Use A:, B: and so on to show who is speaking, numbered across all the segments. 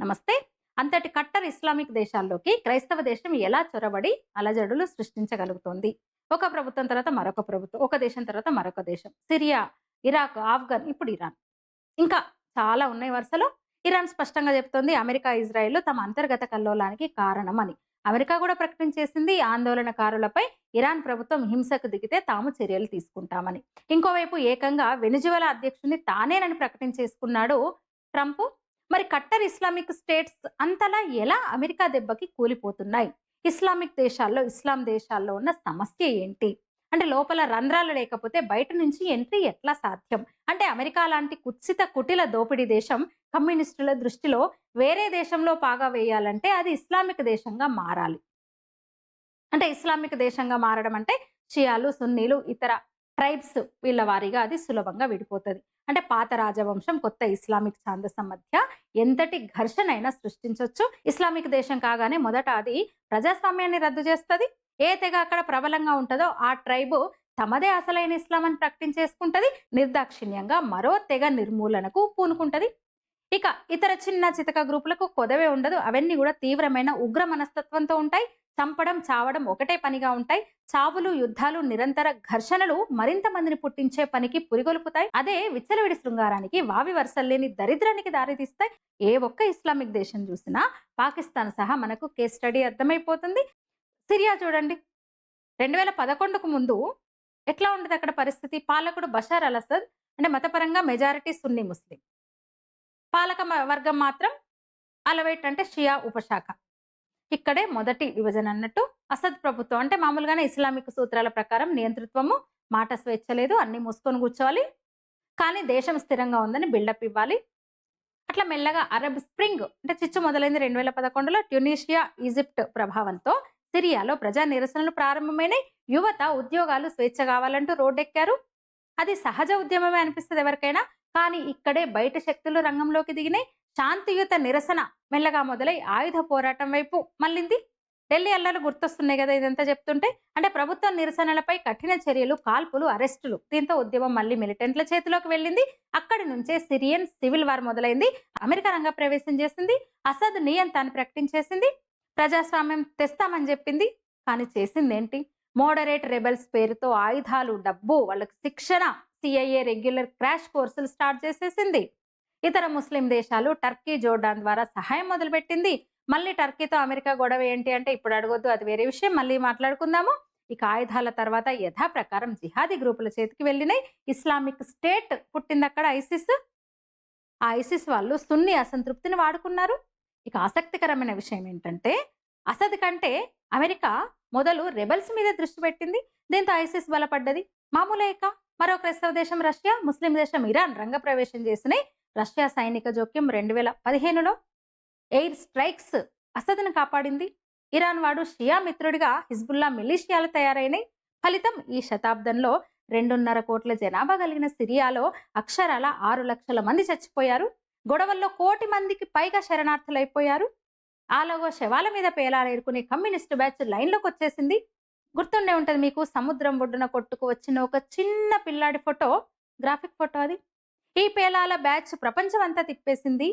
A: నమస్తే. అంతటి cutter Islamic దేశాల్లోకి క్రైస్తవ దేశం ఎలా చొరబడి అలజడులు సృష్టించగలుగుతోంది? ఒక ప్రభుత్వం తర్వాత మరొక ప్రభుత్వం ఒక దేశం తర్వాత మరొక దేశం. సిరియా ఇరాక్ ఆఫ్ఘన్ ఇప్పుడు ఇరాన్. ఇంకా చాలా ఉన్నాయి వరుసలో. ఇరాన్ స్పష్టంగా చెప్తోంది అమెరికా ఇజ్రాయెల్ తమ అంతర్గత కల్లోలానికి కారణం అని అమెరికా కూడా ప్రకటించేసింది ఆందోళనకారులపై ఇరాన్ ప్రభుత్వం హింసకు దిగితే తాము చర్యలు తీసుకుంటామని. ఇంకోవైపు ఏకంగా వెనుజువలా అధ్యక్షుడిని తానేనని ప్రకటించేసుకున్నాడు ట్రంప్. మరి కట్టర్ ఇస్లామిక్ స్టేట్స్ అంతలా ఎలా అమెరికా దెబ్బకి కూలిపోతున్నాయి? ఇస్లామిక్ దేశాల్లో ఇస్లాం దేశాల్లో ఉన్న సమస్య ఏంటి? అంటే లోపల రంధ్రాలు లేకపోతే బయట నుంచి ఎంట్రీ ఎట్లా సాధ్యం? అంటే అమెరికా లాంటి కుత్సిత కుటిల దోపిడీ దేశం కమ్యూనిస్టుల దృష్టిలో వేరే దేశంలో పాగా వేయాలంటే అది ఇస్లామిక్ దేశంగా మారాలి. అంటే ఇస్లామిక్ దేశంగా మారడం అంటే షియాలు సున్నీలు ఇతర ట్రైబ్స్ వీళ్ళ వారీగా అది సులభంగా విడిపోతుంది. అంటే పాత రాజవంశం కొత్త ఇస్లామిక్ ఛాందసం మధ్య ఎంతటి ఘర్షణ అయినా సృష్టించవచ్చు ఇస్లామిక్ దేశం కాగానే మొదట అది ప్రజాస్వామ్యాన్ని రద్దు చేస్తుంది. ఏ తెగ అక్కడ ప్రబలంగా ఉంటుందో ఆ ట్రైబు తమదే అసలైన ఇస్లాం అని ప్రకటించేసుకుంటది. నిర్దాక్షిణ్యంగా మరో తెగ నిర్మూలనకు పూనుకుంటది. ఇక ఇతర చిన్న చితక గ్రూపులకు కొదవే ఉండదు. అవన్నీ కూడా తీవ్రమైన ఉగ్ర మనస్తత్వంతో ఉంటాయి. చంపడం చావడం ఒకటే పనిగా ఉంటాయి. చావులు యుద్ధాలు నిరంతర ఘర్షణలు మరింత మందిని పుట్టించే పనికి పురిగొల్పుతాయి. అదే విచ్చలవిడి శృంగారానికి వావి వరుసలేని దరిద్రానికి దారితీస్తాయి. ఏ ఒక్క ఇస్లామిక్ దేశం చూసినా పాకిస్తాన్ సహా మనకు కేస్ స్టడీ అర్థమైపోతుంది. సిరియా చూడండి. రెండు వేల పదకొండుకు ముందు ఎట్లా ఉండదు అక్కడ పరిస్థితి? పాలకుడు బషార్ అల్ అసద్ అంటే మతపరంగా మెజారిటీ సున్నీ ముస్లిం. పాలక వర్గం మాత్రం అలవైట్ అంటే షియా ఉపశాఖ. ఇక్కడే మొదటి విభజన అన్నట్టు అసద్ ప్రభుత్వం. అంటే మామూలుగానే ఇస్లామిక్ సూత్రాల ప్రకారం నియంతృత్వము మాట స్వేచ్ఛ లేదు అన్ని మూసుకొని కూర్చోవాలి. కానీ దేశం స్థిరంగా ఉందని బిల్డప్ ఇవ్వాలి. అట్లా మెల్లగా అరబ్ స్ప్రింగ్ అంటే చిచ్చు మొదలైంది రెండు వేల పదకొండులో ట్యునీషియా ఈజిప్ట్ ప్రభావంతో సిరియాలో ప్రజా నిరసనలు ప్రారంభమైనాయి. యువత ఉద్యోగాలు స్వేచ్ఛ కావాలంటూ రోడ్డెక్కారు. అది సహజ ఉద్యమమే అనిపిస్తుంది ఎవరికైనా. కానీ ఇక్కడే బయట శక్తులు రంగంలోకి దిగినాయి. శాంతియుత నిరసన మెల్లగా మొదలై ఆయుధ పోరాటం వైపు మళ్ళింది. ఢిల్లీ అల్లర్లు గుర్తొస్తున్నాయి కదా ఇదంతా చెప్తుంటే అంటే ప్రభుత్వ నిరసనలపై కఠిన చర్యలు కాల్పులు అరెస్టులు దీంతో ఉద్యమం మళ్ళీ మిలిటెంట్ల చేతిలోకి వెళ్ళింది. అక్కడి నుంచే సిరియన్ సివిల్ వార్ మొదలైంది. అమెరికా రంగ ప్రవేశం చేసింది. అసద్ నియంతాన్ని ప్రకటించేసింది. ప్రజాస్వామ్యం తెస్తామని చెప్పింది. కానీ చేసిందేంటి? మోడరేట్ రెబెల్స్ పేరుతో ఆయుధాలు డబ్బు వాళ్ళకి శిక్షణ సిఐఏ రెగ్యులర్ క్రాష్ కోర్సులు స్టార్ట్ చేసేసింది. ఇతర ముస్లిం దేశాలు టర్కీ జోర్డాన్ ద్వారా సహాయం మొదలుపెట్టింది. మళ్ళీ టర్కీతో అమెరికా గొడవ ఏంటి అంటే ఇప్పుడు అడగొద్దు అది వేరే విషయం. మళ్ళీ మాట్లాడుకుందాము. ఇక ఆయుధాల తర్వాత యథాప్రకారం జిహాదీ గ్రూపుల చేతికి వెళ్ళినాయి. ఇస్లామిక్ స్టేట్ పుట్టింది అక్కడ ఐసిస్. ఆ ఐసిస్ వాళ్ళు సున్ని అసంతృప్తిని వాడుకున్నారు. ఇక ఆసక్తికరమైన విషయం ఏంటంటే అసద్ కంటే అమెరికా మొదలు రెబల్స్ మీద దృష్టి పెట్టింది. దీంతో ఐసిస్ బలపడ్డది? మామూలేక మరో క్రైస్తవ దేశం రష్యా ముస్లిం దేశం ఇరాన్ రంగప్రవేశం చేసినాయి. రష్యా సైనిక జోక్యం రెండు వేల పదిహేనులో ఎయిర్ స్ట్రైక్స్ అసదును కాపాడింది. ఇరాన్ వాడు షియా మిత్రుడిగా హిజ్బుల్లా మిలీషియాలు తయారైనాయి ఫలితం ఈ శతాబ్దంలో రెండున్నర కోట్ల జనాభా కలిగిన సిరియాలో అక్షరాల ఆరు లక్షల మంది చచ్చిపోయారు. గొడవల్లో కోటి మందికి పైగా శరణార్థులైపోయారు. ఆలోగో శవాల మీద పేలాలేరుకునే కమ్యూనిస్ట్ బ్యాచ్ లైన్లోకి వచ్చేసింది గుర్తుండే ఉంటుంది మీకు సముద్రం ఒడ్డున కొట్టుకు వచ్చిన ఒక చిన్న పిల్లాడి ఫోటో. గ్రాఫిక్ ఫోటో అది. ఈ పేలాల బ్యాచ్ ప్రపంచం అంతా తిప్పేసింది.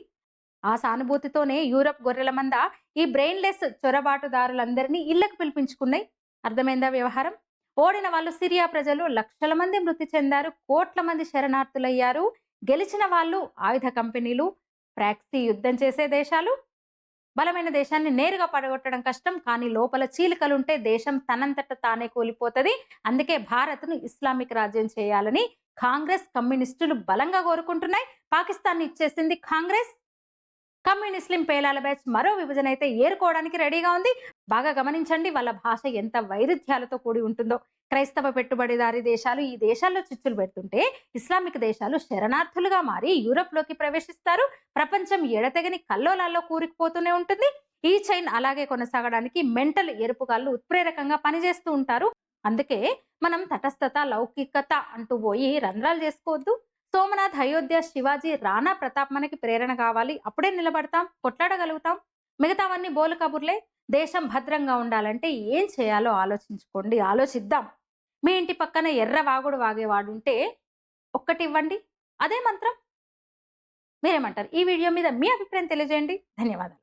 A: ఆ సానుభూతితోనే యూరప్ గొర్రెల మంద ఈ బ్రెయిన్లెస్ చొరబాటుదారులందరినీ ఇళ్ళకు పిలిపించుకున్నాయి. అర్థమైందా వ్యవహారం? ఓడిన వాళ్ళు సిరియా ప్రజలు లక్షల మంది మృతి చెందారు కోట్ల మంది శరణార్థులయ్యారు గెలిచిన వాళ్ళు ఆయుధ కంపెనీలు ప్రాక్సీ యుద్ధం చేసే దేశాలు బలమైన దేశాన్ని నేరుగా పడగొట్టడం కష్టం కానీ లోపల చీలికలుంటే దేశం తనంతట తానే కూలిపోతుంది. అందుకే భారత్ను ఇస్లామిక్ రాజ్యం చేయాలని కాంగ్రెస్ కమ్యూనిస్టులు బలంగా కోరుకుంటున్నాయి. పాకిస్తాన్ ఇచ్చేసింది కాంగ్రెస్. కమ్యూనిస్లిం పేలాల బ్యాచ్ మరో విభజన అయితే ఏరుకోవడానికి రెడీగా ఉంది. బాగా గమనించండి వాళ్ళ భాష ఎంత వైరుధ్యాలతో కూడి ఉంటుందో. క్రైస్తవ పెట్టుబడిదారి దేశాలు ఈ దేశాల్లో చిచ్చులు పెడుతుంటే ఇస్లామిక్ దేశాలు శరణార్థులుగా మారి యూరప్లోకి ప్రవేశిస్తారు. ప్రపంచం ఎడతెగని కల్లోలాల్లో కూరుకుపోతూనే ఉంటుంది. ఈ చైన్ అలాగే కొనసాగడానికి మెంటల్ ఎరుపుగాళ్ళు ఉత్ప్రేరకంగా పనిచేస్తూ ఉంటారు. అందుకే మనం తటస్థత లౌకికత అంటూ పోయి రంధ్రాలు చేసుకోవద్దు. సోమనాథ్ అయోధ్య శివాజీ రాణా ప్రతాప్ మనకి ప్రేరణ కావాలి. అప్పుడే నిలబడతాం కొట్లాడగలుగుతాం. మిగతావన్నీ బోలు కబుర్లే. దేశం భద్రంగా ఉండాలంటే ఏం చేయాలో ఆలోచించుకోండి ఆలోచిద్దాం. మీ ఇంటి పక్కన ఎర్ర వాగుడు వాగేవాడు ఉంటే ఒక్కటి ఇవ్వండి అదే మంత్రం. మీరేమంటారు? ఈ వీడియో మీద మీ అభిప్రాయం తెలియజేయండి. ధన్యవాదాలు.